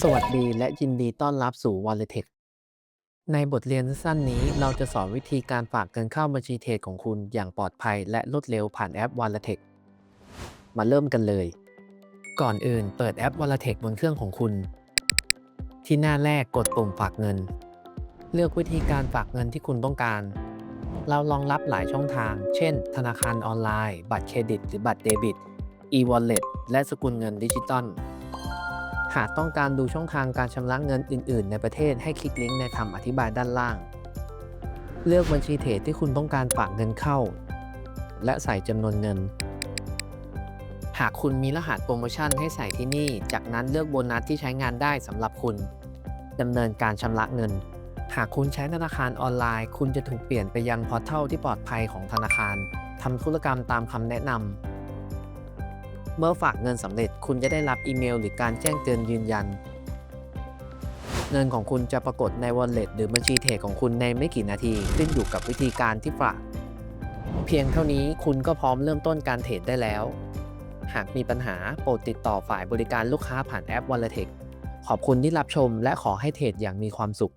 สวัสดีและยินดีต้อนรับสู่ Walletech ในบทเรียนสั้นนี้เราจะสอนวิธีการฝากเงินเข้าบัญชีเทรดของคุณอย่างปลอดภัยและรวดเร็วผ่านแอป Walletech มาเริ่มกันเลย ก่อนอื่นเปิดแอป Walletech บนเครื่องของคุณ ที่หน้าแรกกดปุ่มฝากเงิน เลือกวิธีการฝากเงินที่คุณต้องการ เรารองรับหลายช่องทาง เช่น ธนาคารออนไลน์ บัตรเครดิต หรือบัตรเดบิต e-wallet และสกุลเงินดิจิตอล หากต้องการดูช่องทางการชำระเงินอื่น ๆ ในประเทศให้คลิกลิงก์ในคำอธิบายด้านล่าง เลือกบัญชีเทรดที่คุณต้องการฝากเงินเข้า และใส่จำนวนเงิน หากคุณมีรหัสโปรโมชั่นให้ใส่ที่นี่ จากนั้นเลือกโบนัสที่ใช้งานได้สำหรับคุณดำเนินการชำระเงิน หากคุณใช้ธนาคารออนไลน์ คุณจะถูกเปลี่ยนไปยังพอร์ทัลที่ปลอดภัยของธนาคารทำธุรกรรมตามคำแนะนำ เมื่อฝากเงินสำเร็จคุณจะได้รับอีเมล หรือการแจ้งเตือนยืนยัน เงินของคุณจะปรากฏใน Wallet หรือบัญชีเทรดของคุณในไม่กี่นาทีขึ้นอยู่กับวิธีการที่ฝาก เพียงเท่านี้คุณก็พร้อมเริ่มต้นการเทรดได้แล้ว หากมีปัญหาโปรดติดต่อฝ่ายบริการลูกค้าผ่านแอป Wallet ขอบคุณที่รับชมและขอให้เทรดอย่างมีความสุข